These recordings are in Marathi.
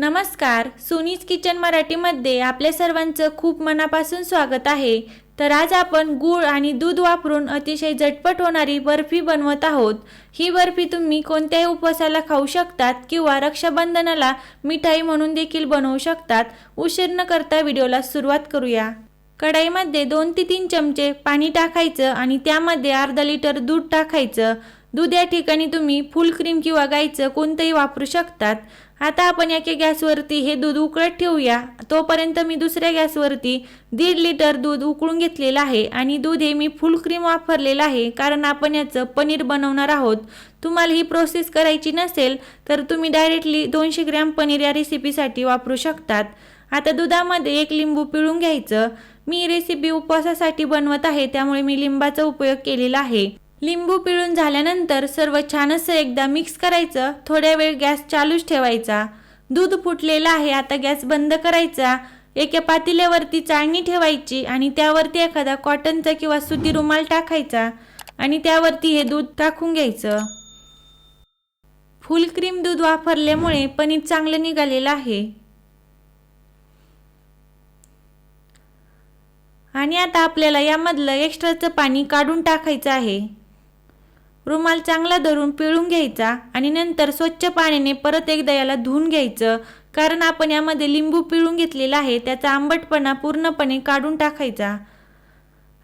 नमस्कार सुनीज किचन मराठीमध्ये आपल्या सर्वांचं खूप मनापासून स्वागत आहे. तर आज आपण गूळ आणि दूध वापरून अतिशय झटपट होणारी बर्फी बनवत आहोत. ही बर्फी तुम्ही कोणत्याही उपवासाला खाऊ शकतात किंवा रक्षाबंधनाला मिठाई म्हणून देखील बनवू शकतात. उशीर न करता व्हिडिओला सुरुवात करूया. कढाईमध्ये दोन ते तीन चमचे पाणी टाकायचं आणि त्यामध्ये अर्धा लिटर दूध टाकायचं. दूध या ठिकाणी तुम्ही फुल क्रीम किंवा गाईचं कोणतंही वापरू शकतात. आता आपण एका गॅसवरती हे दूध उकळत ठेवूया. तोपर्यंत मी दुसऱ्या गॅसवरती दीड लिटर दूध उकळून घेतलेलं आहे आणि दूध हे मी फुल क्रीम वापरलेलं आहे. कारण आपण याचं पनीर बनवणार आहोत. तुम्हाला ही प्रोसेस करायची नसेल तर तुम्ही डायरेक्टली दोनशे ग्रॅम पनीर या रेसिपीसाठी वापरू शकतात. आता दुधामध्ये एक लिंबू पिळून घ्यायचं. मी रेसिपी उपवासासाठी बनवत आहे त्यामुळे मी लिंबाचा उपयोग केलेला आहे. लिंबू पिळून झाल्यानंतर सर्व छान असं एकदा मिक्स करायचं. थोड्या वेळ गॅस चालूच ठेवायचा. दूध फुटलेलं आहे आता गॅस बंद करायचा. एका पातेल्यावरती चाळणी ठेवायची आणि त्यावरती एखादा कॉटनचा किंवा सुती रुमाल टाकायचा आणि त्यावरती हे दूध टाकून घ्यायचं. फुल क्रीम दूध वापरल्यामुळे पनीर चांगलं निघालेलं आहे. आणि आता आपल्याला यामधलं एक्स्ट्राचं पाणी काढून टाकायचं आहे. रुमाल चांगला धरून पिळून घ्यायचा आणि नंतर स्वच्छ पाण्याने परत एकदा याला धुवून घ्यायचं. कारण आपण यामध्ये लिंबू पिळून घेतलेला आहे त्याचा आंबटपणा पूर्णपणे काढून टाकायचा.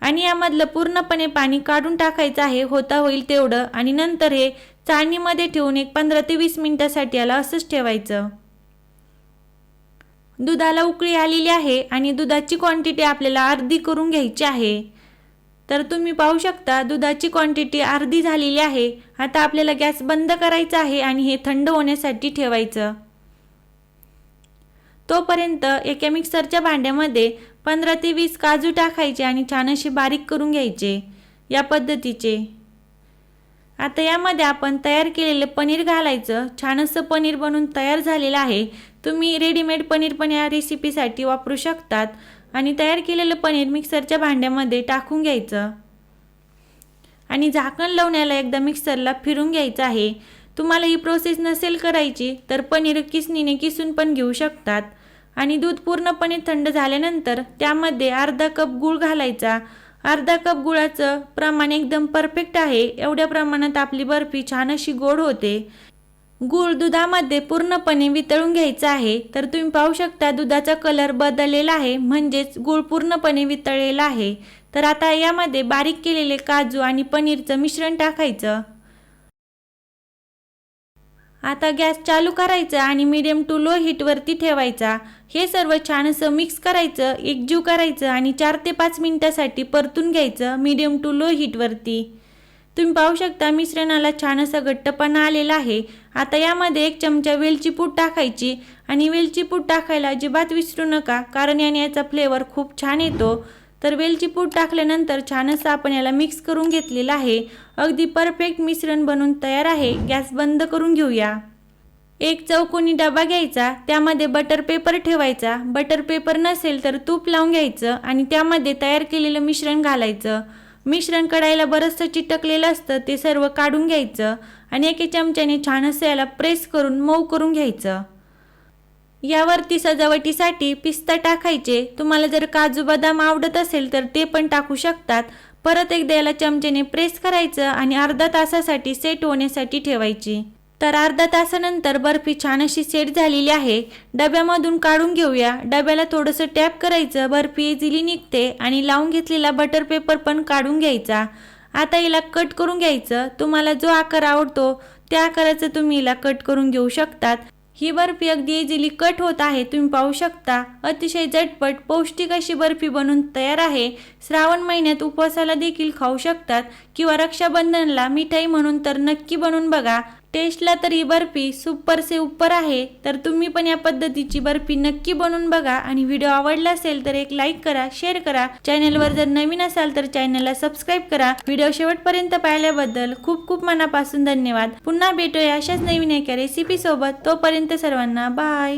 आणि यामधलं पूर्णपणे पाणी काढून टाकायचं आहे होता होईल तेवढं. आणि नंतर हे चाळणीमध्ये ठेवून एक पंधरा ते वीस मिनिटासाठी याला असंच ठेवायचं. दुधाला उकळी आलेली आहे आणि दुधाची क्वांटिटी आपल्याला अर्धी करून घ्यायची आहे. तर तुम्ही पाहू शकता दुधाची क्वांटिटी अर्धी झालेली आहे. आता आपल्याला गॅस बंद करायचा आहे आणि हे थंड होण्यासाठी ठेवायचं. तोपर्यंत एका मिक्सरच्या भांड्यामध्ये पंधरा ते वीस काजू टाकायचे आणि छान असे बारीक करून घ्यायचे या पद्धतीचे. आता यामध्ये आपण तयार केलेलं पनीर घालायचं. छान असं पनीर बनून तयार झालेलं आहे. तुम्ही रेडीमेड पनीर पण या रेसिपीसाठी वापरू शकतात. आणि तयार केलेलं पनीर मिक्सरच्या भांड्यामध्ये टाकून घ्यायचं. आणि झाकण लावण्याला एकदा मिक्सरला फिरून घ्यायचं आहे. तुम्हाला ही प्रोसेस नसेल करायची तर पनीर किसणीने किसून पण घेऊ शकतात. आणि दूध पूर्णपणे थंड झाल्यानंतर त्यामध्ये अर्धा कप गूळ घालायचा. अर्धा कप गुळाचं प्रमाण एकदम परफेक्ट आहे. एवढ्या प्रमाणात आपली बर्फी छान अशी गोड होते. गूळ दुधामध्ये पूर्णपणे वितळून घ्यायचा आहे. तर तुम्ही पाहू शकता दुधाचा कलर बदललेला आहे म्हणजेच गूळ पूर्णपणे वितळलेला आहे. तर आता यामध्ये बारीक केलेले काजू आणि पनीरचं मिश्रण टाकायचं. आता गॅस चालू करायचा आणि मीडियम टू लो हीटवरती ठेवायचा. हे सर्व छान असं मिक्स करायचं एकजीव करायचं आणि चार ते पाच मिनटासाठी परतून घ्यायचं मीडियम टू लो हीटवरती तुम्ही पाहू शकता मिश्रणाला छान असा घट्टपणा आलेला आहे. आता यामध्ये एक चमचा वेलची पूड टाकायची आणि वेलची पूड टाकायला अजिबात विसरू नका कारण याने याचा फ्लेवर खूप छान येतो. तर वेलची पूड टाकल्यानंतर छान असं आपण याला मिक्स करून घेतलेलं आहे. अगदी परफेक्ट मिश्रण बनून तयार आहे. गॅस बंद करून घेऊया. एक चौकोनी डबा घ्यायचा त्यामध्ये बटर पेपर ठेवायचा. बटर पेपर नसेल तर तूप लावून घ्यायचं आणि त्यामध्ये तयार केलेलं मिश्रण घालायचं. मिश्रण कढाईला बरंचसं चिटकलेलं असतं ते सर्व काढून घ्यायचं आणि एके चमच्याने छान असं याला प्रेस करून मऊ करून घ्यायचं. यावरती सजावटीसाठी पिस्ता टाकायचे. तुम्हाला जर काजू बदाम आवडत असेल तर ते पण टाकू शकतात. परत एकदा याला चमचेने प्रेस करायचं आणि अर्धा तासासाठी सेट होण्यासाठी ठेवायची. तर अर्धा तासानंतर बर्फी छान अशी सेट झालेली आहे. डब्यामधून काढून घेऊया. डब्याला थोडंसं टॅप करायचं. बर्फी इझिली निघते आणि लावून घेतलेला बटर पेपर पण काढून घ्यायचा. आता हिला कट करून घ्यायचं. तुम्हाला जो आकार आवडतो त्या आकाराचं तुम्ही हिला कट करून घेऊ शकतात. ही बर्फी अगदी इझिली कट होत आहे. तुम्ही पाहू शकता. अतिशय झटपट पौष्टिक अशी बर्फी बनून तयार आहे. श्रावण महिन्यात उपवासाला देखील खाऊ शकतात किंवा रक्षाबंधनला मिठाई म्हणून तर नक्की बनवून बघा. टेस्टला तर ही बर्फी सुपर से उपर आहे तर तुम्ही पण या पद्धतीची बर्फी नक्की बनवून बघा. आणि व्हिडिओ आवडला असेल तर एक लाईक करा शेअर करा. चॅनलवर जर नवीन असाल तर चॅनलला सबस्क्राईब करा. व्हिडिओ शेवटपर्यंत पाहिल्याबद्दल खूप खूप मनापासून धन्यवाद. पुन्हा भेटूया अशाच नवीन एका रेसिपी सोबत. तोपर्यंत सर्वांना बाय